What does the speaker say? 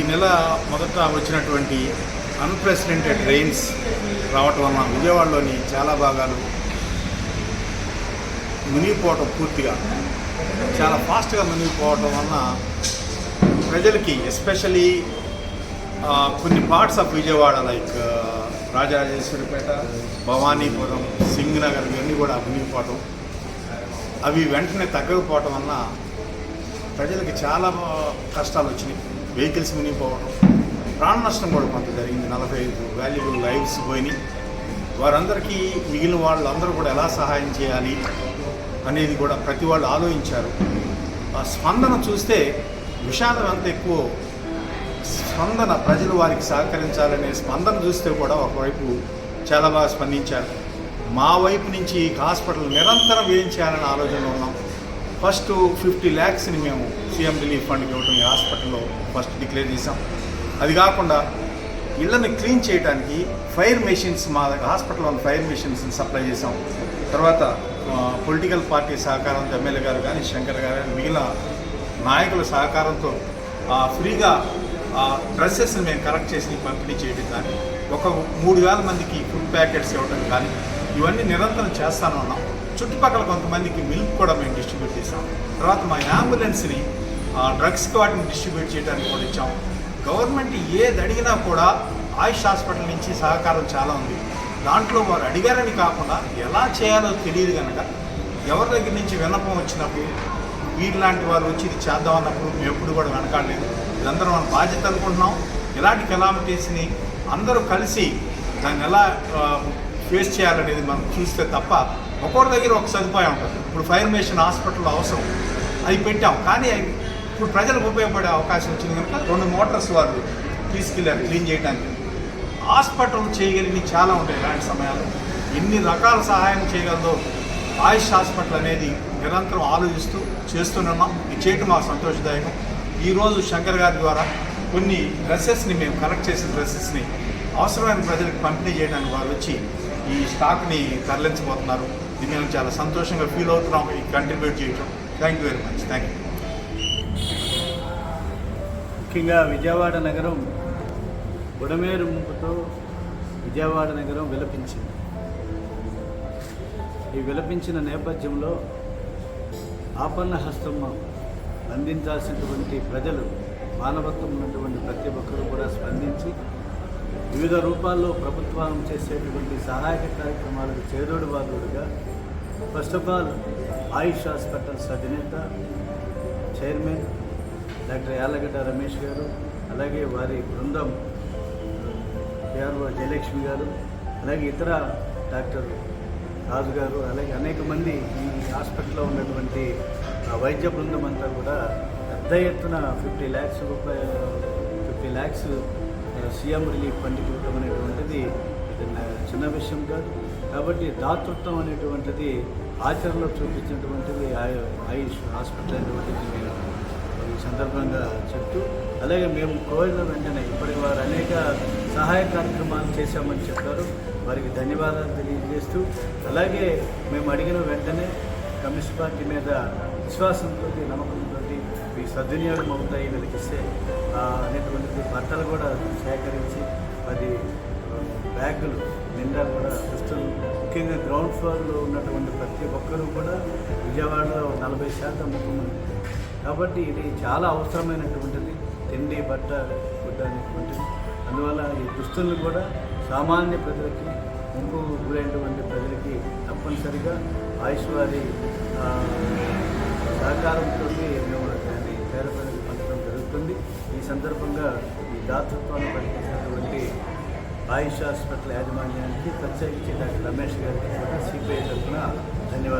ఈ నెల మొదట వచ్చినటువంటి అన్ప్రెసిడెంటెడ్ రెయిన్స్ రావటం వలన విజయవాడలోని చాలా భాగాలు మునిగిపోవటం పూర్తిగా చాలా ఫాస్ట్గా మునిగిపోవటం వలన ప్రజలకి ఎస్పెషలీ కొన్ని parts of Vijayawada like Rajarajeswaripeta Bhavanipuram Singh Nagar ఇవన్నీ కూడా మునిగిపోవటం. అవి వెంటనే తగ్గకపోవటం వలన ప్రజలకి చాలా కష్టాలు వచ్చినాయి. వెహికల్స్ మునిగిపోవడం ప్రాణ నష్టం కూడా కొంత జరిగింది. నలభై ఐదు వాల్యుబుల్ లైవ్స్ పోయినాయి. వారందరికీ మిగిలిన వాళ్ళందరూ కూడా ఎలా సహాయం చేయాలి అనేది కూడా ప్రతి వాళ్ళు ఆలోచించారు. ఆ స్పందన చూస్తే విషాదం అంత ఎక్కువ. స్పందన ప్రజలు వారికి సహకరించాలనే స్పందన చూస్తే కూడా ఒకవైపు చాలా బాగా స్పందించారు. మా వైపు నుంచి హాస్పిటల్ నిరంతరం వేయించాలనే ఆలోచనలో ఉన్నాం. ఫస్ట్ ఫిఫ్టీ ల్యాక్స్ని మేము సీఎం రిలీఫ్ ఫండ్కి ఇవ్వటం ఈ హాస్పిటల్లో ఫస్ట్ డిక్లేర్ చేసాం అది కాకుండా ఇళ్ళని క్లీన్ చేయడానికి ఫైర్ మెషిన్స్ మా హాస్పిటల్లో ఉన్న ఫైర్ మెషిన్స్ని సప్లై చేసాం తర్వాత పొలిటికల్ పార్టీ సహకారంతో ఎమ్మెల్యే గారు కానీ శంకర్ గారు కానీ మిగిలిన నాయకుల సహకారంతో ఫ్రీగా ఆ డ్రెస్సెస్ని మేము కలెక్ట్ చేసి పంపిణీ చేయడం కానీ ఒక మూడు వేల మందికి ఫుడ్ ప్యాకెట్స్ ఇవ్వడం కానీ ఇవన్నీ నిరంతరం చేస్తాను ఉన్నాం చుట్టుపక్కల కొంతమందికి మిల్క్ కూడా మేము డిస్ట్రిబ్యూట్ చేసాం తర్వాత మా అంబులెన్స్ని డ్రగ్స్కి వాటిని డిస్ట్రిబ్యూట్ చేయడానికి కూడా ఇచ్చాం. గవర్నమెంట్ ఏది అడిగినా కూడా ఆయుష్ హాస్పిటల్ నుంచి సహకారం చాలా ఉంది. దాంట్లో వారు అడిగారని కాకుండా ఎలా చేయాలో తెలియదు కనుక ఎవరి దగ్గర నుంచి విన్నపం వచ్చినప్పుడు వీరిలాంటి వారు వచ్చి ఇది చేద్దాం అన్నప్పుడు మేము ఎప్పుడు కూడా వెనకాడలేదు. ఇదందరం మన బాధ్యత అనుకుంటున్నాం. ఇలాంటి కెలామిటీస్ని అందరూ కలిసి దాన్ని ఎలా ఫేస్ చేయాలనేది మనం చూస్తే తప్ప ఒక్కొక్కరి దగ్గర ఒక సదుపాయం ఉంటుంది. ఇప్పుడు ఫైర్ మేషన్ హాస్పిటల్లో అవసరం. అది పెట్టాం. కానీ ఇప్పుడు ప్రజలకు ఉపయోగపడే అవకాశం వచ్చింది కనుక రెండు మోటార్స్ వారు తీసుకెళ్ళారు క్లీన్ చేయడానికి. హాస్పిటల్ చేయగలిగినవి చాలా ఉంటాయి ఇలాంటి సమయాల్లో. ఎన్ని రకాల సహాయం చేయగలదో ఆయుష్ హాస్పిటల్ అనేది నిరంతరం ఆలోచిస్తూ చేస్తున్నాం ఇది చేయటం మాకు సంతోషదాయకం. ఈరోజు శంకర్ గారి ద్వారా కొన్ని డ్రెస్సెస్ని మేము కలెక్ట్ చేసిన డ్రెస్సెస్ని అవసరమైన ప్రజలకు పంపిణీ చేయడానికి వారు వచ్చి ఈ స్టాక్ని తరలించబోతున్నారు. దీన్ని మేము చాలా సంతోషంగా ఫీల్ అవుతున్నాం. ఈ కంట్రిబ్యూట్ చేయటం. Thank you very much thank you ముఖ్యంగా విజయవాడ నగరం బుడమేరు ముంపుతో విజయవాడ నగరం విలపించింది. ఈ విలపించిన నేపథ్యంలో ఆపన్న హస్తం అందించాల్సినటువంటి ప్రజలు మానవత్వం ఉన్నటువంటి ప్రతి ఒక్కరూ కూడా స్పందించి వివిధ రూపాల్లో ప్రభుత్వం చేసేటువంటి సహాయక కార్యక్రమాలకు చేదోడు వాదోడుగా first of all Ayush hospitals అధినేత చైర్మన్ డాక్టర్ యాలగడ్డ రమేష్ గారు అలాగే వారి బృందం పిఆర్ఓ జయలక్ష్మి గారు అలాగే ఇతర డాక్టర్ రాజు గారు అలాగే అనేక మంది ఈ హాస్పిటల్లో ఉన్నటువంటి వైద్య బృందం అంతా కూడా పెద్ద ఎత్తున ఫిఫ్టీ ల్యాక్స్ రూపాయలు ఫిఫ్టీ ల్యాక్స్ సీఎం రిలీఫ్ ఫండ్కి ఇవ్వడం అనేటువంటిది ఇది నా- చిన్న విషయం కాదు. కాబట్టి దాతృత్వం అనేటువంటిది ఆచరణలో చూపించినటువంటిది ఆయుష్ హాస్పిటల్ అనేటువంటిది నేను ఈ సందర్భంగా చెప్తూ అలాగే మేము కోరిన వెంటనే ఇప్పటికి వారు అనేక సహాయ కార్యక్రమాలు చేశామని చెప్పారు. వారికి ధన్యవాదాలు తెలియజేస్తూ అలాగే మేము అడిగిన వెంటనే కమ్యూనిస్ట్ పార్టీ మీద విశ్వాసంతో నమ్మకంతో ఈ సద్వినియోగం అవుతాయి వెలిగిస్తే అనేటువంటి బట్టలు కూడా సేకరించి అది బ్యాగులు నిండా కూడా దుస్తులు ముఖ్యంగా గ్రౌండ్ ఫ్లోర్లో ఉన్నటువంటి ప్రతి ఒక్కరూ కూడా విజయవాడలో నలభై శాతం ముఖ్యమంత్రి. కాబట్టి ఇది చాలా అవసరమైనటువంటిది తిండి బట్ట గుడ్డ అనేటువంటిది. అందువల్ల ఈ దుస్తులను కూడా సామాన్య ప్రజలకి ముంపు గురైనటువంటి ప్రజలకి తప్పనిసరిగా ఆయుష్ వారి సహకారంతో మేము పేద ప్రజలకు పంచడం జరుగుతుంది. ఈ సందర్భంగా ఈ దాతృత్వాన్ని ప్రకటించినటువంటి ఆయుష్ హాస్పిటల్ యాజమాన్యానికి ప్రత్యేకించి డాక్టర్ రమేష్ గారికి కూడా సిపిఐ తరఫున ధన్యవాదాలు.